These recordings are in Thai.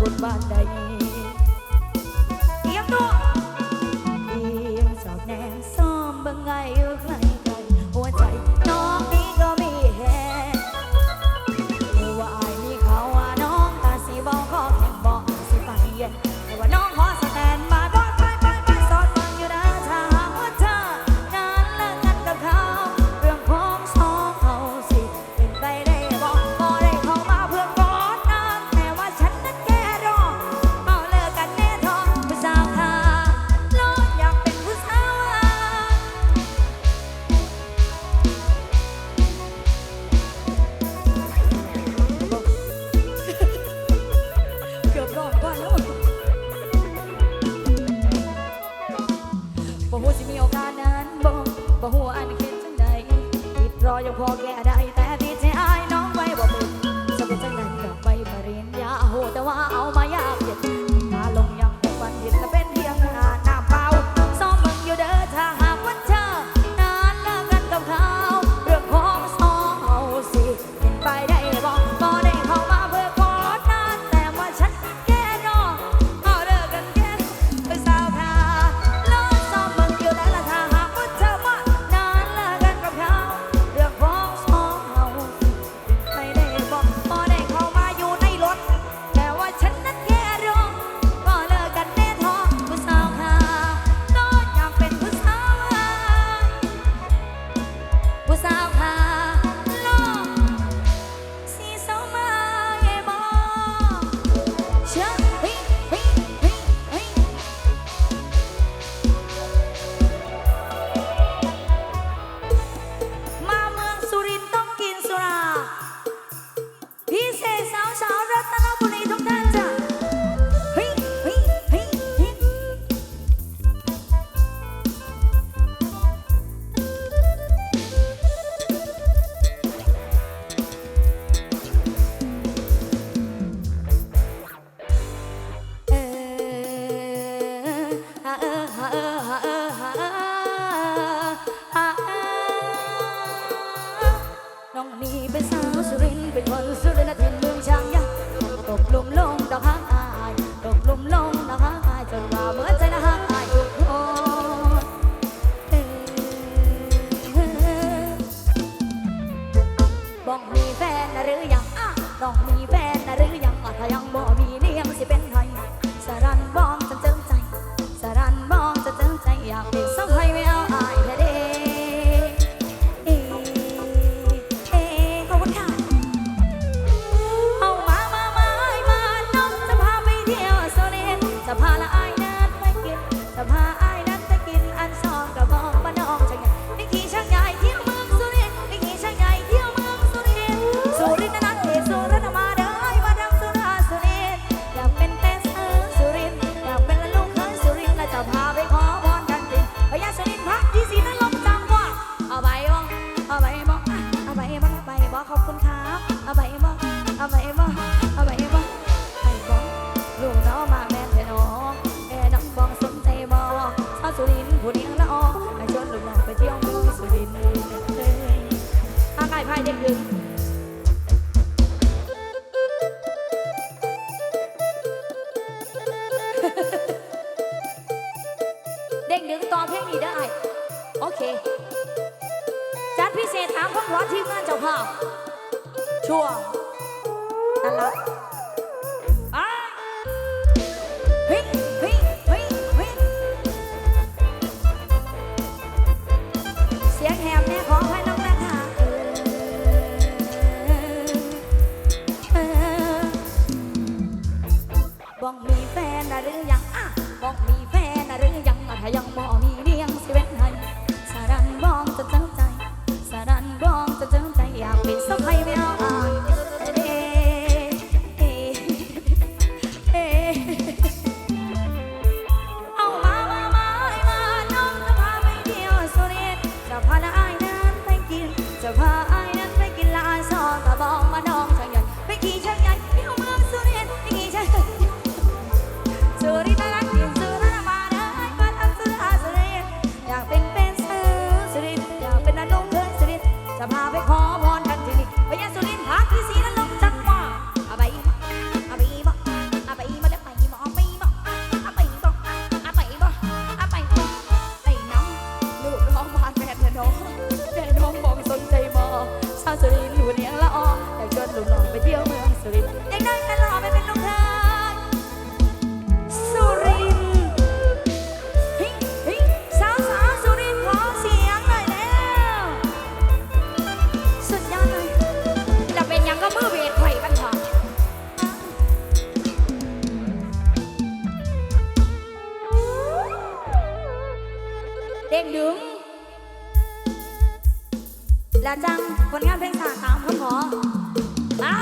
คนบ้านใด Hoa! Thank you. จะพาไอ้นั้นไปกินลาซอนตาบองมาน้องช่างใหญ่ไปกี่ช่างใหญ่เที่ยวเมืองสุรินทร์ไปขี่ชักใหญ่สุรินทร์รักยิ่สุรินทร์มาได้มาทำสุรินสุรินอยากเป็นเป็นสุรินอยากเป็นนันงเทินสุรินจะพาไปขอพรกันที่นี่ไปยังสุรินทร์าที่สีนั้นลงจังหวะเอาไปอีกเอาไปอีกเอาไปอีกมาแล้วไปอีกเอาไปอีกเอาไปอีกเอาไปอีกเอาไปอีกไอ้น้ำลูกร้องมาแม่เธอน้อง สรินหุ่นยัง และจังผลงานเพลงสาสามคำขออ่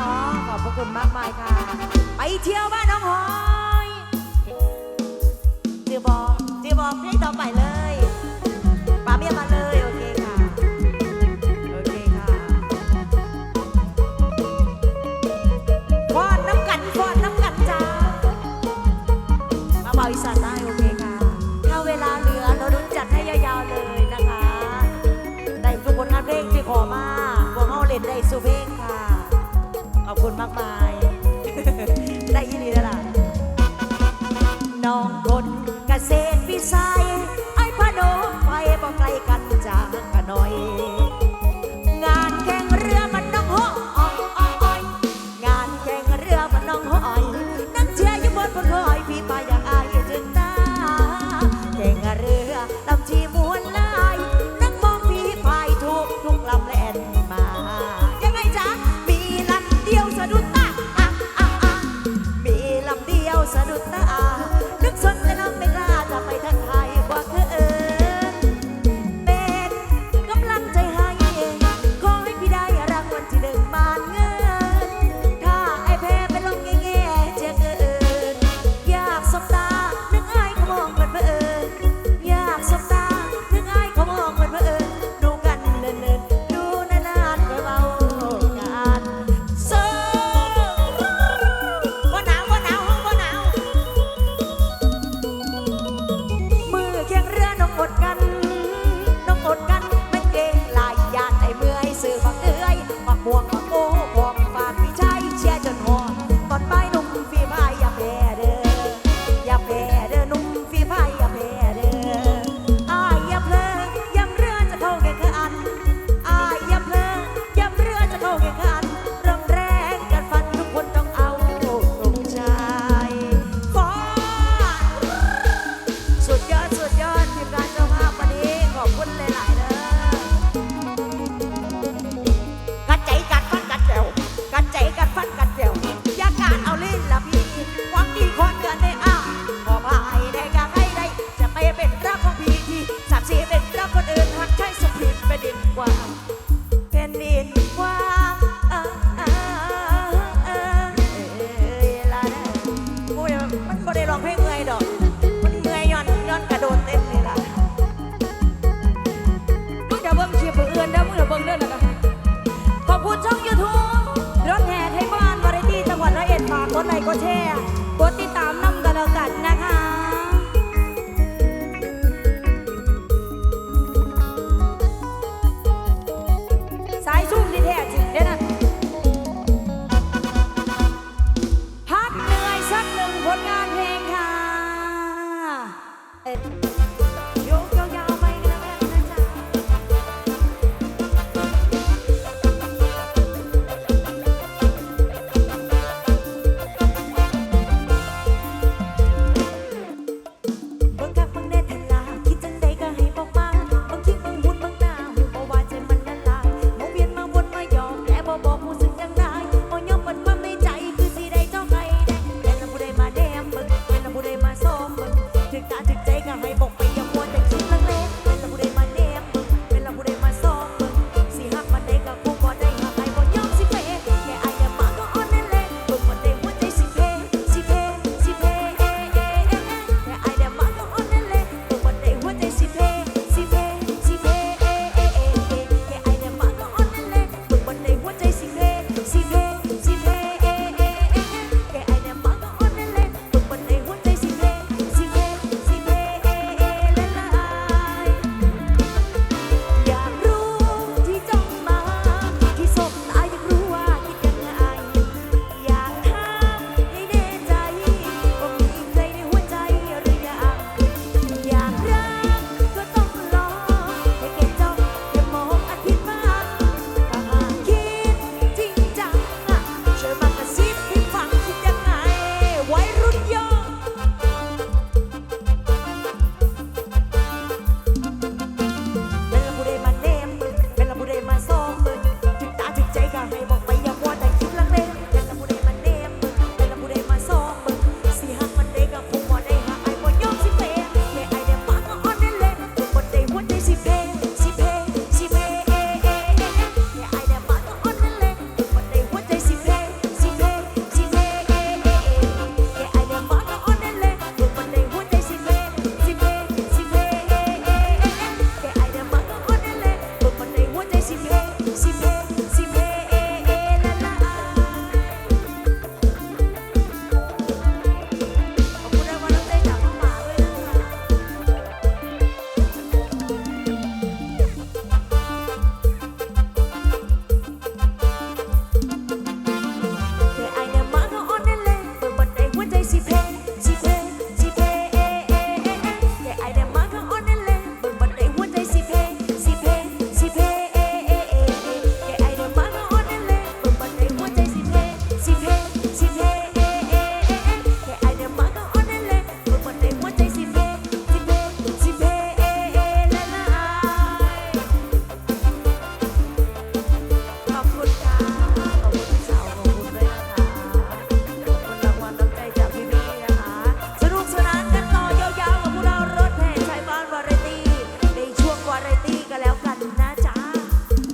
น้องขอบพระคุณมากมายค่ะ ไปเที่ยวบ้านน้องหอยเจียวบอกเจียวบอกให้ต่อไปเลย มากมาย ได้ยิน disfrutar. ดแชร์กดติดตามน้ำกันแล้วกันนะคะสายชุ่มดีแท้จริงเด้นะพักเหนื่อยสักหนึ่งผลงานเพลงค่ะ